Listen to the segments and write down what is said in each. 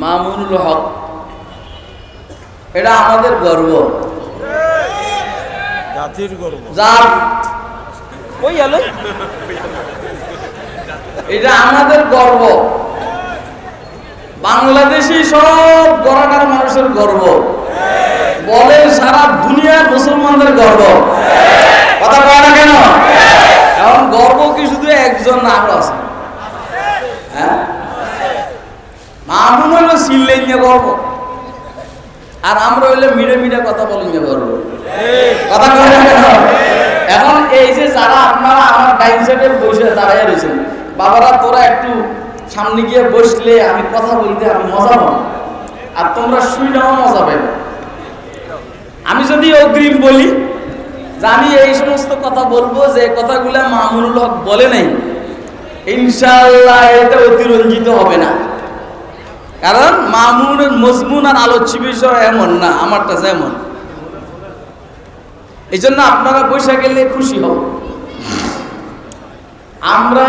মামুনুল হক। এটা আমাদের গর্ব। জাতির গর্ব। যার কই গেল এটা আমাদের গর্ব। বাংলাদেশি সব গড়াটার মানুষের গর্ব। বলে সারা দুনিয়ার মুসলমানদের গর্ব। কথা কয় না কেন? এখন গর্ব কি শুধু একজন না আরও আছে হ্যাঁ মামুন হলো সিললে নিয়ে গর্ব। আর আমরা হইলে মিডে মিডে কথা বলে নিয়ে গর্ব। কথা কয় এখন এই যে যারা আপনারা আমার ডাইন বসে দাঁড়াইয়া রয়েছেন, বাবারা তোরা একটু সামনে গিয়ে বসলে আমি কথা বলতে আমি মজা পাবো। আর তোমরা শুইলেও মজা পাবে আমি যদি অগ্রিম বলি যে আমি এই সমস্ত কথা বলব যে কথাগুলো মামুনুল হক বলে নাই, ইনশাআল্লাহ এটা অতিরঞ্জিত হবে না। কারণ মামুনের মজমুন আর আলোচ্য বিষয় এমন না, আমারটা যেমন। এই জন্য আপনারা বসে গেলে খুশি হব আমরা,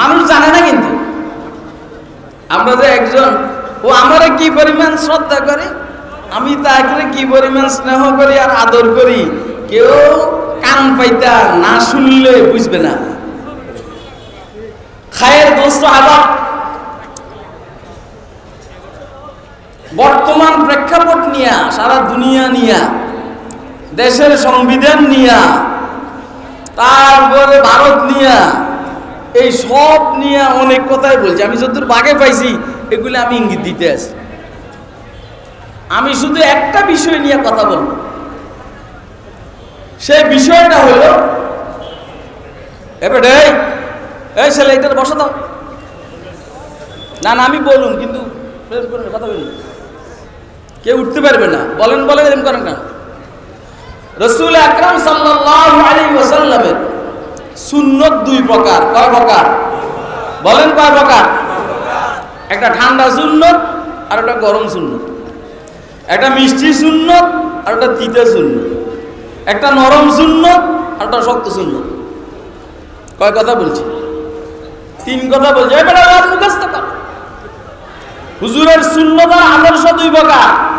মানুষ জানে না কিন্তু। আমরা যে একজন, ও আমারে কি পরিমাণ শ্রদ্ধা করে, আমি তাকে কি পরিমাণ স্নেহ করি আর আদর করি, কেউ কান পাইতা না শুনলে বুঝবে না। খায়ের দোস্ত আবার বর্তমান প্রেক্ষাপট নিয়া, সারা দুনিয়া নিয়া, দেশের সংবিধান নিয়া, তারপরে ভারত নিয়া, এই সব নিয়ে অনেক কথাই বলছি। আমি যতদূর বাগে পাইছি, এগুলো আমি ইঙ্গিত দিতে আছি। আমি শুধু একটা বিষয় নিয়ে কথা বলব। সেই বিষয়টা হলো এবার এই ছেলে, এটার বসা দাও। না না, আমি বলুন, কিন্তু কথা বলুন কেউ উঠতে পারবে না। বলেন বলেন এরকম করেন না রসুল আকরাম ওয়াসাল্লামের সুন্নত দুই প্রকার। কয় প্রকার? বলেন কয় প্রকার? একটা ঠান্ডা সুন্নত আর একটা গরম সুন্নত। একটা মিষ্টি সুন্নত আর একটা তিতে সুন্নত। একটা নরম সুন্নত আর একটা শক্ত সুন্নত। কয় কথা বলছি? তিন কথা বলছি। আবার মুখস্থ কর। হুজুরের শূন্যত আদর্শ দুই প্রকার।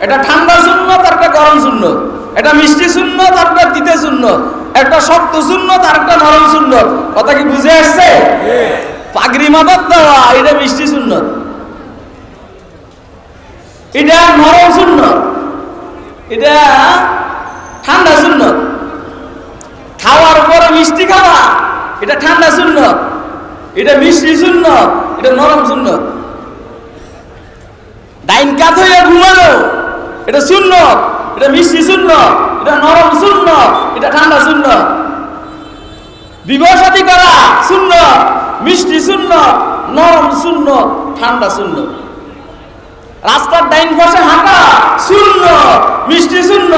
এটা ঠান্ডা শূন্যত আর একটা গরম শূন্য এটা মিষ্টি শূন্য একটা তিতে শূন্য একটা শক্ত শূন্য আর একটা নরম শূন্য কথা কি বুঝে আসছে? পাগড়ি মাথার দেওয়া এটা মিষ্টি শূন্য এটা নরম শূন্য এটা ঠান্ডা শূন্য খাওয়ার পরে মিষ্টি খাওয়া এটা ঠান্ডা শূন্য এটা মিষ্টি শূন্য এটা নরম শূন্য ডাইন কাত হইয়া ঘুমানো এটা শূন্য এটা মিষ্টি শূন্য এটা নরম শূন্য এটা ঠান্ডা শূন্য বিবাহ করা শূন্য মিষ্টি শূন্য নরম শূন্য ঠান্ডা শূন্য রাস্তার ডাইন পাশে হাঁটা শূন্য মিষ্টি শূন্য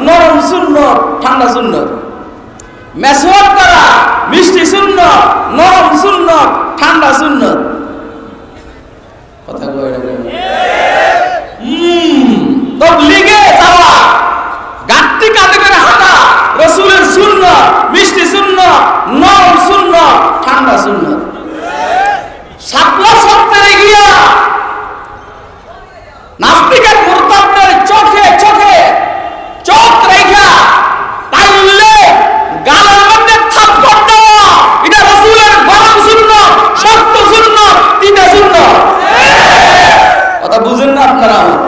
নরম শূন্য ঠান্ডা শূন্য মেসওয়াক করা মিষ্টি শূন্য নরম শূন্য ঠান্ডা শূন্য কথা কয় না কেন? হুম, তবলিগে যাওয়া গাঁটটি কাঁধে করে হাঁটা রসুলের শূন্য মিষ্টি শূন্য নরম শূন্য ঠান্ডা শূন্য সাতলা সপ্তাহে গিয়া নাস্তিকের মুরতাদের চোখে চোখে চোখ রেখা তাইলে গালের মধ্যে থাপ্পড় দেওয়া এটা রসুলের গরম শূন্য শক্ত শূন্য তিতে শূন্য কথা বুঝেন না আপনারা আমার?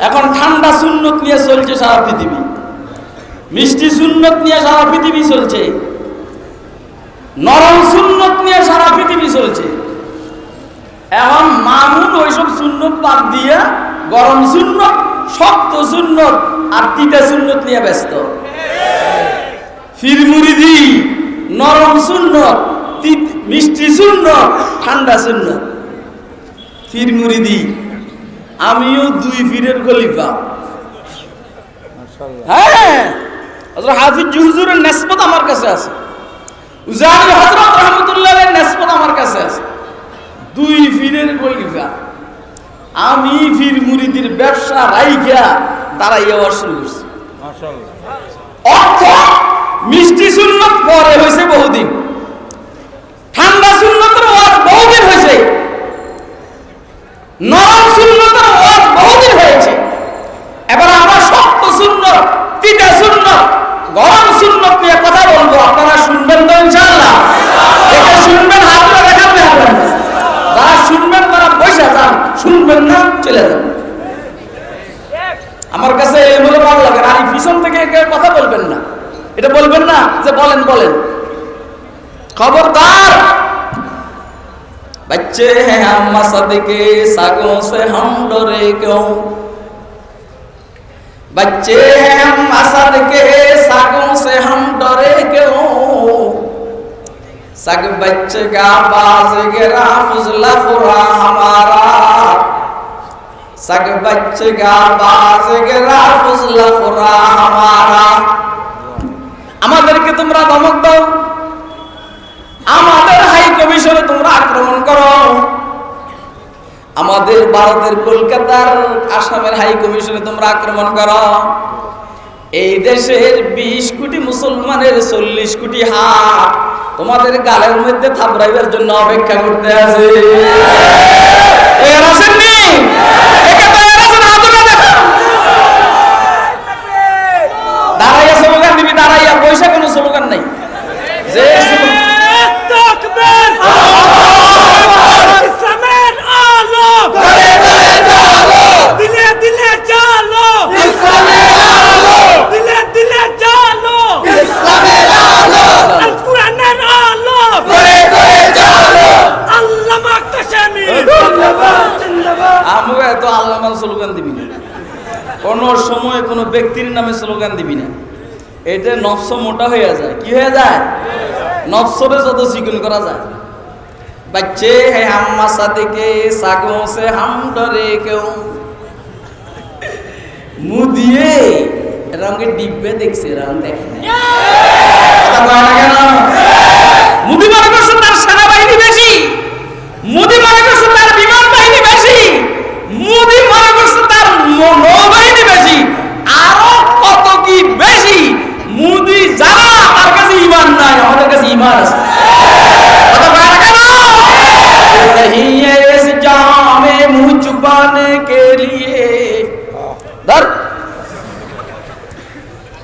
এখন ঠান্ডা সুন্নত নিয়ে চলছে সারা পৃথিবী। মিষ্টি সুন্নত নিয়ে সারা পৃথিবী চলছে। নরম সুন্নত নিয়ে সারা পৃথিবী চলছে। এখন মামুন ওইসব সুন্নত বাদ দিয়ে গরম সুন্নত, শক্ত সুন্নত আর তিতা সুন্নত নিয়ে ব্যস্ত। ফিরমুরিদি নরম সুন্নত মিষ্টি সুন্নত, ঠান্ডা সুন্নত। ফিরমুরিদি আমিও দুই ফিরের খলিফা। হ্যাঁ হযরত হাফিজ জুহুজুরের নেসবত আমার কাছে আছে। রহমাতুল্লাহের নেসবত আমার কাছে আছে। দুই ফিরের খলিফা আমি ফির মুরিদির ব্যবসা শুরু করছি। অর্থ মিষ্টি সুন্নত পরে হয়েছে বহুদিন। ঠান্ডা সুন্নতের ওয়াজ বহুদিন হয়েছে। নরম সুন্নতের ওয়াজ বহুদিন হয়েছে। এবার আমরা শক্ত সুন্নত তিতা সুন্নত গরম সুন্নত নিয়ে কথা বলবো আপনারা শুনবেন তো ইনশাআল্লাহ এটা শুনবেন হাতটা দেখাতে হবে না। যারা শুনবেন তারা বসে যান শুনবেন না চলে যান আমার কাছে এগুলো ভালো লাগে আর এই পিছন থেকে কেউ কথা বলবেন না এটা বলবেন না যে বলেন বলেন খবরদার बच्चे हैं हम मसद के सागों से हम डरे क्यों बच्चे हैं हम असद के सागों से हम डरे क्यों सग बच्चे का बाज गिरा फुजला फुरा हमारा सग बच्चे का बाज गिरा फुजला फुरा हमारा আমাদেরকে তোমরা ধমক দাও আমাদের হাই কমিশনে তোমরা আক্রমণ করো আমাদের ভারতের কলকাতার আসামের হাই কমিশনে তোমরা আক্রমণ করো। এই দেশের বিশ কোটি মুসলমানের চল্লিশ কোটি হাত তোমাদের গালের মধ্যে থাপড়াইবার জন্য অপেক্ষা করতে আছে এর আসেননি একে তো এর আছেন, হাত উঠে দেখো। দাঁড়াইয়া স্লোগান দিবি দাঁড়াইয়া পয়সা কোনো স্লোগান নাই যে স্লোগান- তাকবীর ইসলামের আলো দিলে দিলে জালো দিলে দিলে জালো আল কোরআনের আলো আল্লামা কাশামি আমরা এত আল্লাহ নাম স্লোগান দিবি না কোন সময় কোনো ব্যক্তির দোকান দিবি না। এটা নফস মোটা হয়ে যায়। কি হয়ে যায়? নফসরে যত চিকন করা যায়। বাচ্চে, হে হাম্মা সাদিকে, সাগো সে হাম ডরে কেউ। মু দিয়ে এরা আমাকে ডিব্বে দেখছে, এরা দেখে মুদি মনে করছে তার সেনাবাহিনী বেশি। মুদি মনে করছে তার বিমান বাহিনী বেশি। মুদি মনে করছে তার নৌবাহিনী বেশি। বেশি মুদি যারা তার কাছে ইমান নাই আমাদের কাছে ইমান আছে কথা বলে না কেন? नहीं है इस जहां में मुंह छुपाने के लिए डर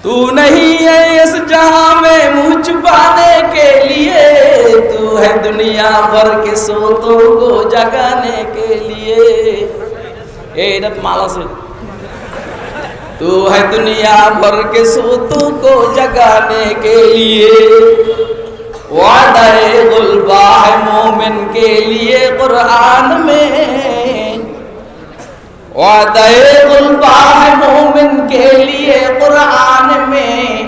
तू नहीं है इस जहां में मुंह छुपाने के लिए तू है दुनिया भर के सोतों को जगाने के लिए ए এটা তো মাল تو ہے دنیا بھر کے سوتوں کو جگانے کے لیے۔ وعدہ غلبہ ہے مومن کے لیے قرآن میں۔ وعدہ غلبہ ہے مومن کے لیے قرآن میں۔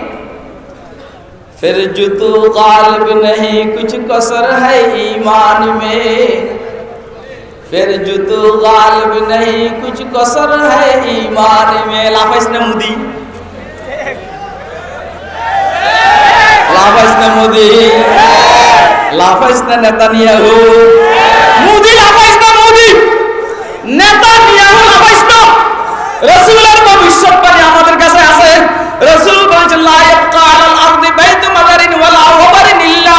پھر جو غالب نہیں، کچھ کسر ہے ایمان میں۔ ফের জুতু গালিব নেই কুছ কসর হে ঈমান মে লাফাইস না মুদি লাফাইস না মুদি লাফাইস না নেতানিয়াহু মুদি লাফাইস না মুদি নেতানিয়াহু লাফাইস না রাসূলের ভবিষ্যৎবাণী আমাদের কাছে আছে। রাসূল বলেছেন লা ইয়াবকা আলাল আরদি বাইতু মাদারিন ওয়ালা ওয়াবারিন ইল্লা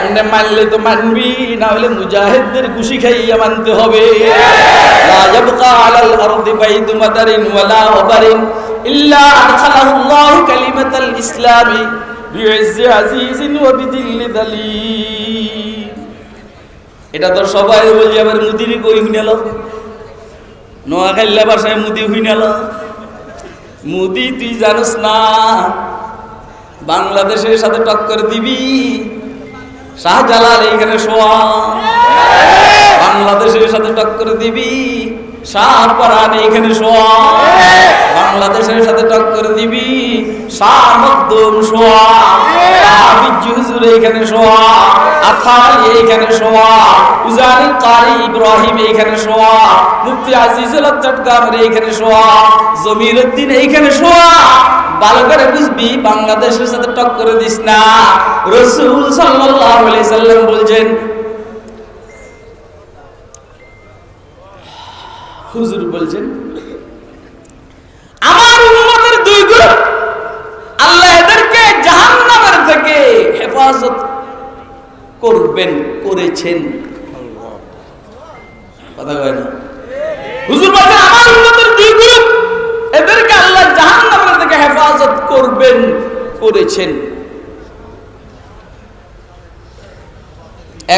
এমনি মানলে তো মানবি না হলে মুজাহিদদের খুশি খাইয়া মানতে হবে। এটা তো সবাই বলি, আবার মুদিরই কই হুইনাল নোয়াখাইলা ভাষায় মুদি হুইনাল মুদি তুই জানিস না, বাংলাদেশের সাথে টক্কর দিবি। শাহজালাল এইখানে শোয়া। বাংলাদেশের সাথে টক্কর দিবি। শাহপরান এইখানে শোয়া। বাংলাদেশের সাথে টক্কর দিবি মকদুম শোয়া। হুজুর এইখানে শোয়া। আথাল এইখানে শোয়া। উজানি কারি ইব্রাহিম এইখানে শোয়া। মুফতি আজিজুল চট্টগ্রামের এইখানে শোয়া। জমির উদ্দিন এইখানে শোয়া। ভালো করে বুঝবি বাংলাদেশের সাথে টক করে দিস না। রসুল সাল্লাম বলছেন হুজুর বলছেন, আমার উম্মতের দুই গ্রুপ, আল্লাহ এদেরকে জাহান্নামের থেকে হেফাজত করবেন, করেছেন। কথা কয় না? হুজুর বলছেন, আমার উম্মতের দুই গ্রুপ, এদেরকে আল্লাহ জাহান্নামের থেকে হেফাজত করবেন, করেছেন।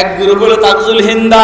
এক গ্রুপ হলো তাকজুল হিন্দা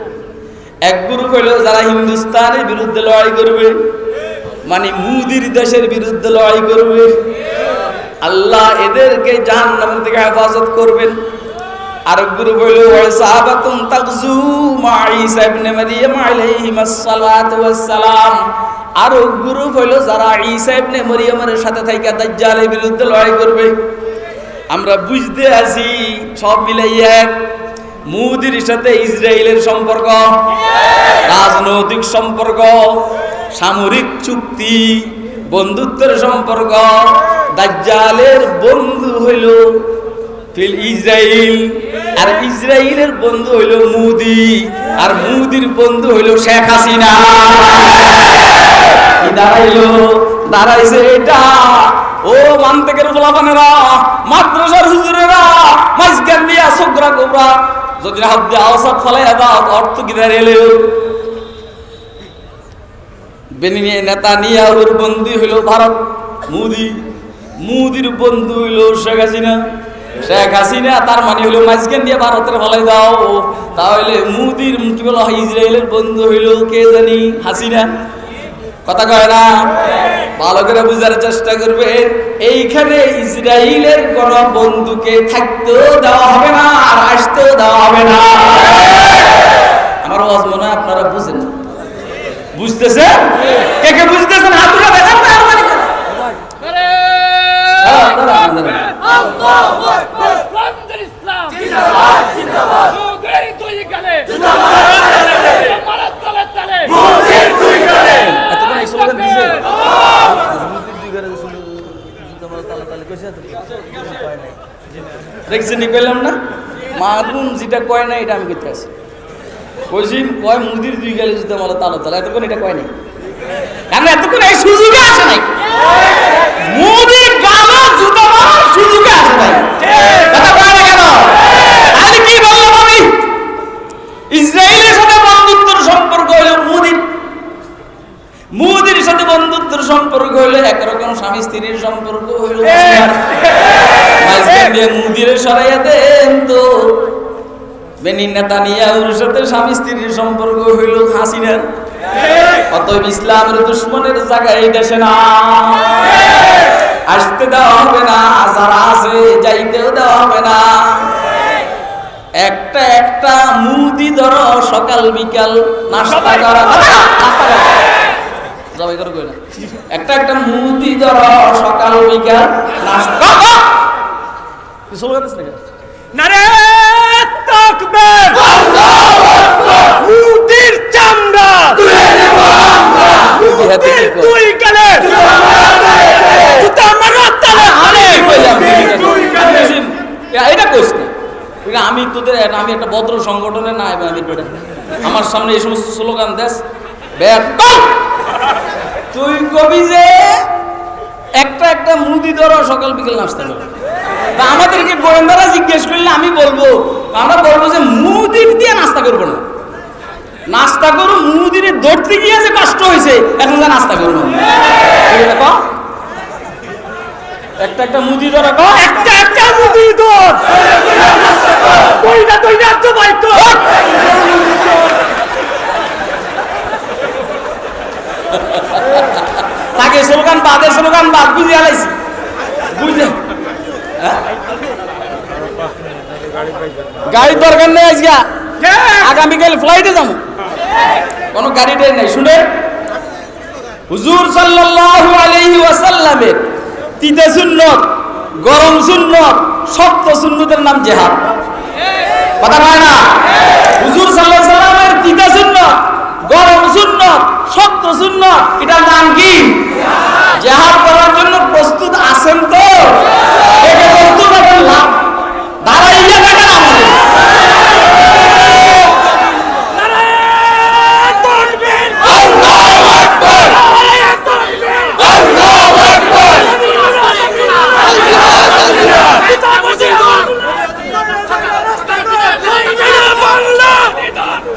এক গ্রুপ হলো যারা হিন্দুস্তানের বিরুদ্ধে লড়াই করবে মানে মুদির দেশের বিরুদ্ধে লড়াই করবে। আল্লাহ এদেরকে জাহান্নাম থেকে হেফাজত করবেন। আর গ্রুপ হলো সাহাবাতুন তাকজু মা ঈসা ইবনে মারইয়াম আলাইহিমাস সালাতু ওয়াস সালাম আর গ্রুপ হলো যারা ঈসা ইবনে মরিয়মের সাথে থাইকা দাজ্জালের বিরুদ্ধে লড়াই করবে। আমরা বুঝতে আছি, সব মিলাই এক মুদির সাথে ইসরায়েলের সম্পর্ক, রাজনৈতিক সম্পর্ক, সামরিক চুক্তি, বন্ধুত্বের সম্পর্ক, দাজ্জালের বন্ধু হইল ইসরায়েল, আর ইসরায়েলের বন্ধু হইল মুদি, আর মুদির বন্ধু হইল শেখ হাসিনা। দাঁড়াইলো? দাঁড়াইছে এটা। ও মানতেকের ফলাফানেরা, মাদ্রাসার হুজুরেরা মাঝখান দিয়া সোকরা কোবরা যদি হাত দিয়ে আওসাদ ফলাই দাও অর্থ কি দাঁড়িয়ে বেনিয়ে নেতা নিয়াহুর বন্ধু হইল ভারত, মুদি, মুদির বন্ধু হইল শেখ হাসিনা। শেখ হাসিনা, তার মানে হইল মাঝখান দিয়ে ভারতের ফলাই দাও। তাহলে মুদির, কি বলা ইসরায়েলের বন্ধু হইল কে জানি হাসিনা। কথা কয় না? ভালো করে বুঝার চেষ্টা করবে এইখানে ইসরায়েলের কোন বন্ধুকে থাকতেও দেওয়া হবে না আর আসতেও দেওয়া হবে না। আমার আওয়াজ মনে হয় আপনারা বুঝেন। বুঝতেছেন? কে কে বুঝতেছেন? হাত তুলে দেখান না দাঁড়ান, দাঁড়ান। আল্লাহু আকবার। ইসলাম জিন্দাবাদ জিন্দাবাদ মুগের দুই গালে জিন্দাবাদ মারাত তালে তালে মুগের দুই গালে এতক্ষণ এই স্লোগান দিছে? দেখছেন পেলাম না? মারুন যেটা কয় না, এটা আমি করতে আছি কইছি কয়, মুদির দুই গেলে যদি আমার তালা তালা এতক্ষণ এটা কয় নাই? কারণ এতক্ষণ এই সুযোগে আসে নাই? মুদির গালো মারার সুযোগে আসে নাই। কথা কয় না কেন? আমি কি বললাম আমি? ইসরায়েলের সাথে বন্ধুত্বের সম্পর্ক হলো মুদির। মুদির বন্ধুত্বের সম্পর্ক হইল একরকম স্বামী স্ত্রীর সম্পর্ক হইল। মুদির সরাইয়া দেন তো। স্বামী স্ত্রীর সম্পর্ক হাসিনার। না। আসতে দেওয়া হবে না, যারা আছে দেওয়া হবে না। একটা একটা মুদি ধরো, সকাল বিকাল নাস্তা করা। জবাই করে কই না একটা একটা মুদি ধরো সকাল বিকাল নাস্তা। স্লোগান নারে তাকবীর! মুদির চামড়া! মুদি হাতে কি কর? দুই গালে! জুতা মারাত তালে আমি তালে কইলাম, দুই গালে। এ- এটা আমি তোদের আমি একটা ভদ্র সংগঠনের না আমি আমার সামনে এই সমস্ত স্লোগান দেশ ব্যাট তুই কবি যে একটা একটা মুদি ধরো সকাল বিকেল নাস্তা করো তা আমাদেরকে গোয়েন্দারা জিজ্ঞেস করলে আমি বলব আমরা বলব যে মুদির দিয়ে নাস্তা করব না। নাস্তা করো মুদিরে ধরতে গিয়ে যে কষ্ট হয়েছে এখন যা নাস্তা করব। একটা একটা মুদি ধরা কও একটা একটা মুদি দর বাইতো তাকে স্লোগান বাদে স্লোগান বাদ বুঝে আলাইছি। বুঝলে? হ্যাঁ? গাড়ির দরকার নেই আজকে। আগামীকাল ফ্লাইটে যাব। কোনো গাড়িটাই নাই শুনে হুজুর সাল্লাল্লাহু আলাইহি ওয়াসাল্লামের তিতে সুন্নত গরম সুন্নত শক্ত সুন্নতের নাম জেহাদ। কথা হয় না? হুজুর সাল্লাল্লাহু আলাইহি সাল্লামের তিতে সুন্নত। গরম সুন্নত, শক্ত সুন্নত, এটার নাম কি? জেহাদ করার জন্য প্রস্তুত আছেন তো? লাভ দাঁড়াইয়া দেখেন আমাদের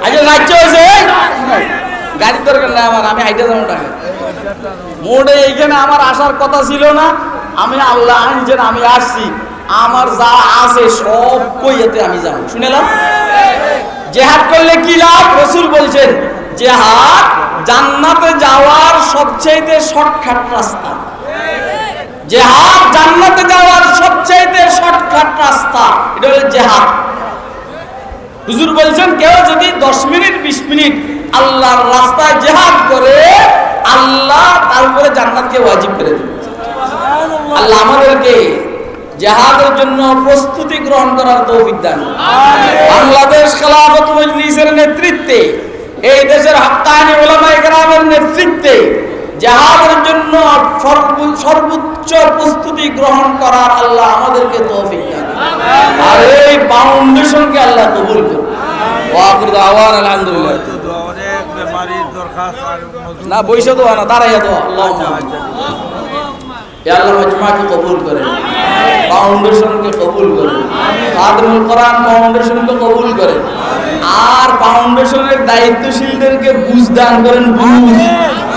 আগে রাজ্য হয়েছে গাড়ির দরকার নাই আমার আমি হাইটে যাব টাকা মোড়ে এইখানে আমার আসার কথা ছিল না, আমি আল্লাহ আনছেন আমি আসছি। আমার যা আছে সব কইয়াতে আমি যাব। শুনেলাম? জেহাদ করলে কি লাভ? রসুল বলছেন, জেহাদ জান্নাতে যাওয়ার সবচেয়ে শর্টকাট রাস্তা। জেহাদ জান্নাতে যাওয়ার সবচেয়ে শর্টকাট রাস্তা, এটা হলো জেহাদ। হুজুর বলছেন, কেউ যদি দশ মিনিট, বিশ মিনিট আল্লাহর রাস্তায় জেহাদ করে আল্লাহ তার উপরে জান্নাতকে ওয়াজিব করে দেবে আল্লাহ আমাদেরকে জেহাদের জন্য প্রস্তুতি গ্রহণ করার তৌফিক দান বাংলাদেশ খেলাফত মজলিসের নেতৃত্বে এই দেশের হাক্কানি ওলামা একরামের নেতৃত্বে জেহাদের জন্য সর্বোচ্চ প্রস্তুতি গ্রহণ করার আল্লাহ আমাদেরকে তৌফিক দান আর এই ফাউন্ডেশনকে আল্লাহ কবুল করুন। ওয়াকুর দাওয়ান আলহামদুলিল্লাহ। অনেক দরখাস্ত না দোয়া না দাঁড়াইয়া দোয়া। আল্লাহ আল্লাহ মজমাকে কবুল করেন ফাউন্ডেশনকে কবুল করেন আদমুল কোরআন ফাউন্ডেশনকে কবুল করেন আর ফাউন্ডেশনের দায়িত্বশীলদেরকে বুঝ দান করেন বুঝ।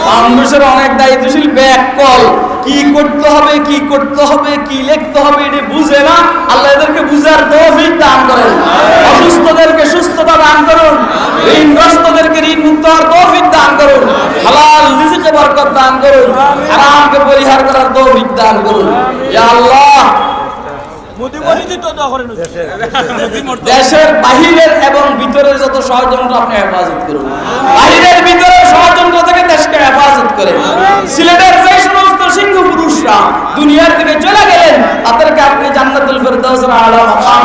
ফাউন্ডেশন অনেক দায়িত্বশীল ব্যাককল কি করতে হবে কি করতে হবে কি লিখতে হবে এটা বুঝে না। আল্লাহ এদেরকে বুঝার তৌফিক দান করেন। অসুস্থদেরকে সুস্থতা দান করুন। ঋণগ্রস্তদেরকে ঋণ মুক্ত হওয়ার তৌফিক দান করুন। হালাল রিজিকে বরকত দান করুন। হারামকে পরিহার করার তৌফিক দান করুন। ইয়া আল্লাহ। দেশের। বাহিরের এবং ভিতরের যত ষড়যন্ত্র আপনি হেফাজত করুন। বাহিরের ভিতরের ষড়যন্ত্র থেকে দেশকে হেফাজত করেন। সিলেটের যে সমস্ত সিংহ পুরুষরা দুনিয়ার থেকে চলে গেলেন, তাদেরকে আপনি জান্নাতুল ফেরদাউসের আলা মাকাম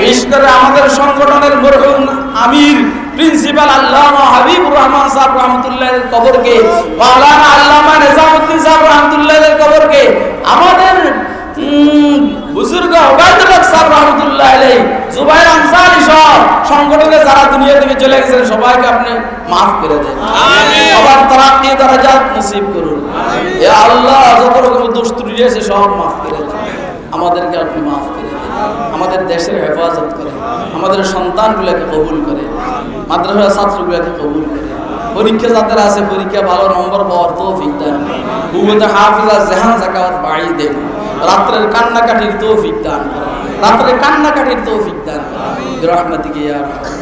বিশেষ করে আমাদের সংগঠনের মরহুম আমির, প্রিন্সিপাল আল্লামা হাবিবুর রহমান সাহেব রহমতুল্লাহের কবরকে মাওলানা আল্লামা নিজামুদ্দিন সাহেব রহমতুল্লাহের কবরকে আমাদের বুজুর্গ ওবায়দুল্লাহ সাহেব রহমতুল্লাহ আলাই জুবাইর আনসারি সহ সংগঠনে যারা দুনিয়া থেকে চলে গেছেন সবাইকে আপনি মাফ করে দেন। সবার তারাক্কি দরাজাত নসিব করুন। এ আল্লাহ যত রকম দোষ ত্রুটি আছে সব মাফ করে দেন। আমাদেরকে আপনি মাফ করে দেন। আমাদের দেশের হেফাজত করে আমাদের সন্তানগুলোকে কবুল করে মাদ্রাসার ছাত্রগুলোকে কবুল করে। পরীক্ষা যাদের আছে পরীক্ষা ভালো নম্বর পাওয়ার তৌফিক দেন। বুবতে হাফিজা জেহান জাকাত বাড়ি দেন। রাত্রের কান্নাকাটির তৌফিক দান। করেন রাত্রে কান্নাকাটির তৌফিক দান। করেন রহমতিকে ইয়া রাহমান।